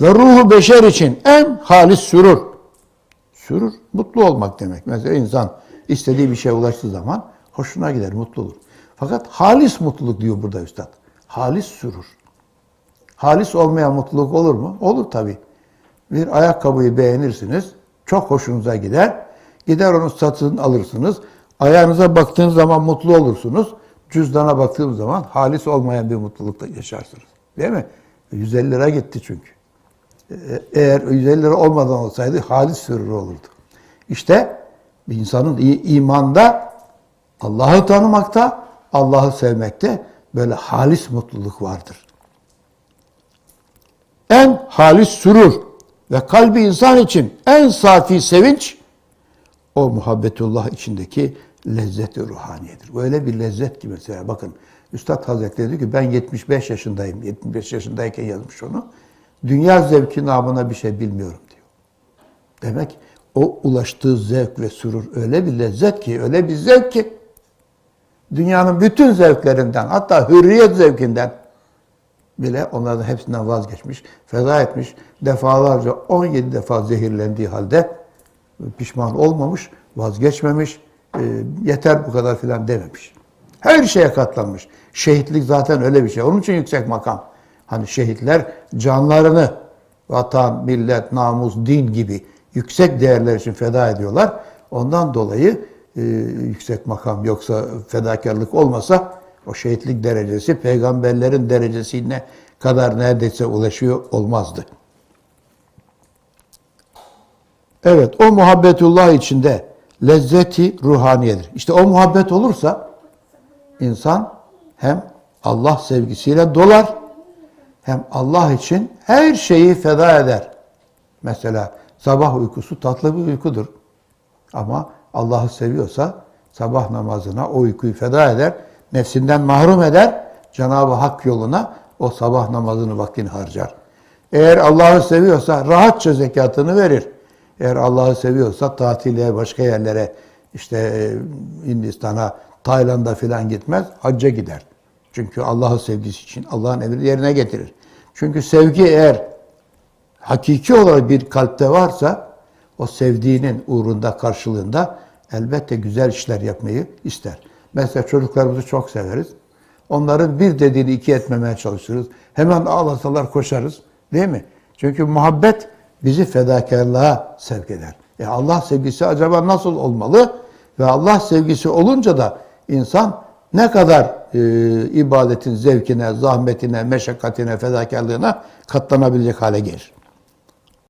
ve ruhu beşer için en halis sürur. Sürür, mutlu olmak demek. Mesela insan istediği bir şeye ulaştığı zaman hoşuna gider, mutlu olur. Fakat halis mutluluk diyor burada üstad. Halis sürür. Halis olmayan mutluluk olur mu? Olur tabii. Bir ayakkabıyı beğenirsiniz, çok hoşunuza gider. Gider onun satın alırsınız. Ayağınıza baktığınız zaman mutlu olursunuz. Cüzdana baktığım zaman halis olmayan bir mutlulukla yaşarsınız. Değil mi? 150 lira gitti çünkü. E- Eğer 150 lira olmadan olsaydı halis sürür olurdu. İşte insanın imanda Allah'ı tanımakta, Allah'ı sevmekte böyle halis mutluluk vardır. En halis sürur ve kalbi insan için en safi sevinç o muhabbetullah içindeki lezzet-i ruhaniyedir. Böyle bir lezzet ki mesela bakın Üstad Hazretleri diyor ki ben 75 yaşındayım. 75 yaşındayken yazmış onu. Dünya zevki namına bir şey bilmiyorum diyor. Demek o ulaştığı zevk ve sürur öyle bir lezzet ki, öyle bir zevk ki dünyanın bütün zevklerinden hatta hürriyet zevkinden bile onların hepsinden vazgeçmiş, feda etmiş. Defalarca 17 defa zehirlendiği halde pişman olmamış, vazgeçmemiş, e, yeter bu kadar filan dememiş. Her şeye katlanmış. Şehitlik zaten öyle bir şey. Onun için yüksek makam. Hani şehitler canlarını vatan, millet, namus, din gibi yüksek değerler için feda ediyorlar. Ondan dolayı e, yüksek makam yoksa fedakarlık olmasa o şehitlik derecesi peygamberlerin derecesine kadar neredeyse ulaşıyor olmazdı. Evet, o muhabbetullah içinde lezzeti ruhaniyedir. İşte o muhabbet olursa insan hem Allah sevgisiyle dolar hem Allah için her şeyi feda eder. Mesela sabah uykusu tatlı bir uykudur. Ama Allah'ı seviyorsa sabah namazına o uykuyu feda eder, nefsinden mahrum eder, Cenab-ı Hak yoluna o sabah namazını vaktini harcar. Eğer Allah'ı seviyorsa rahatça zekatını verir. Eğer Allah'ı seviyorsa tatile, başka yerlere, işte e, Hindistan'a, Tayland'a filan gitmez, hacca gider. Çünkü Allah'ı sevgisi için Allah'ın emrini yerine getirir. Çünkü sevgi eğer hakiki olarak bir kalpte varsa o sevdiğinin uğrunda karşılığında elbette güzel işler yapmayı ister. Mesela çocuklarımızı çok severiz. Onların bir dediğini iki etmemeye çalışırız. Hemen ağlasalar koşarız. Değil mi? Çünkü muhabbet bizi fedakarlığa sevk eder. E Allah sevgisi acaba nasıl olmalı? Ve Allah sevgisi olunca da insan ne kadar e, ibadetin zevkine, zahmetine, meşakkatine, fedakarlığına katlanabilecek hale gelir.